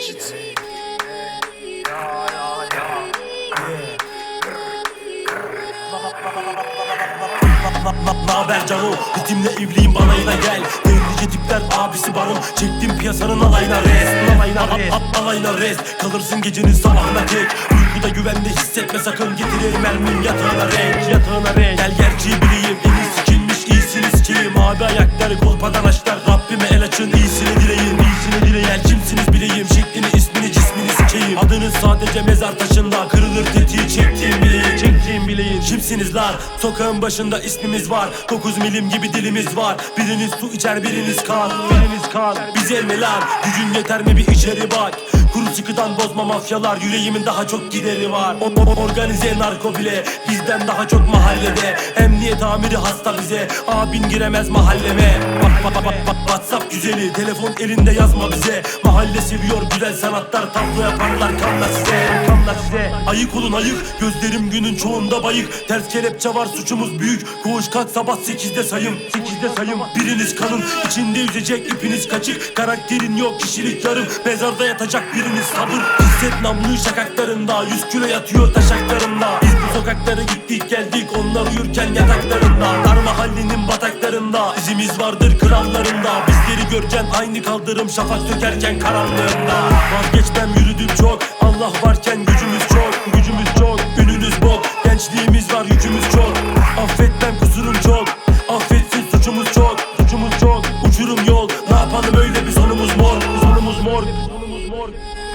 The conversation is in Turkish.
Git. Naber canım Ritimle evliyim bana balayına gel. Devrici tipler abisi barın. Çektim piyasanın alayına rest. Alayına rest. Alayına rest. Kalırsın gecenin sabahına tek. Uykuda güvende hissetme sakın Getirir mermin yatağına renk. Yatağına renk. Gel gerçeği bileyim. Eli sikilmiş iyisini sikeyim. Abi ayakları kolpadan açlar. Rabbime el açın iyisini dileyin. İyisini dileyin Kimsiniz bileyim. Sadece mezar taşında Kırılır tetiği çektiğim bileğin Çektiğim bileğin Kimsiniz lan? Sokağın başında ismimiz var. 9 milim gibi dilimiz var. Biriniz su içer biriniz kan. Biriniz kan. Bize mi lan Gücün yeter mi bir içeri bak Kuru sıkıdan bozma mafyalar Yüreğimin daha çok gideri var. O, o- Organize narko bile Bizden daha çok mahallede. Emniyet amiri hasta bize Abin giremez mahalleme. Bak bak bak bak Whatsapp güzeli Telefon elinde yazma bize. Mahalle seviyor güzel sanatlar Tablo yaparlar kanla size. Kanla size. Ayık olun ayık Gözlerim günün çoğunda bayık. Ters kelepçe var suçumuz büyük. Koğuş kalk sabah 8'de sayım 8'de sayım. Biriniz kanın içinde yüzecek ipiniz kaçık. Karakterin yok kişilik yarım. Mezarda yatacak biriniz sabır. Vietnamlı şakaklarında Yüz kilo yatıyor taşaklarında. Biz bu sokaklara gittik geldik Onlar uyurken yataklarında. Dar mahallenin bataklarında İzimiz vardır krallarında. Bizleri görken aynı kaldırım Şafak sökerken karanlığında. Vazgeçmem yürüdüm çok Allah varken gücümüz çok. Gücümüz çok ününüz bok Gençliğimiz var yükümüz çok. Affetmem kusurum çok Affetsin suçumuz çok. Suçumuz çok uçurum yol. Ne yapalım öyle bir sonumuz mor Sonumuz mor. amor.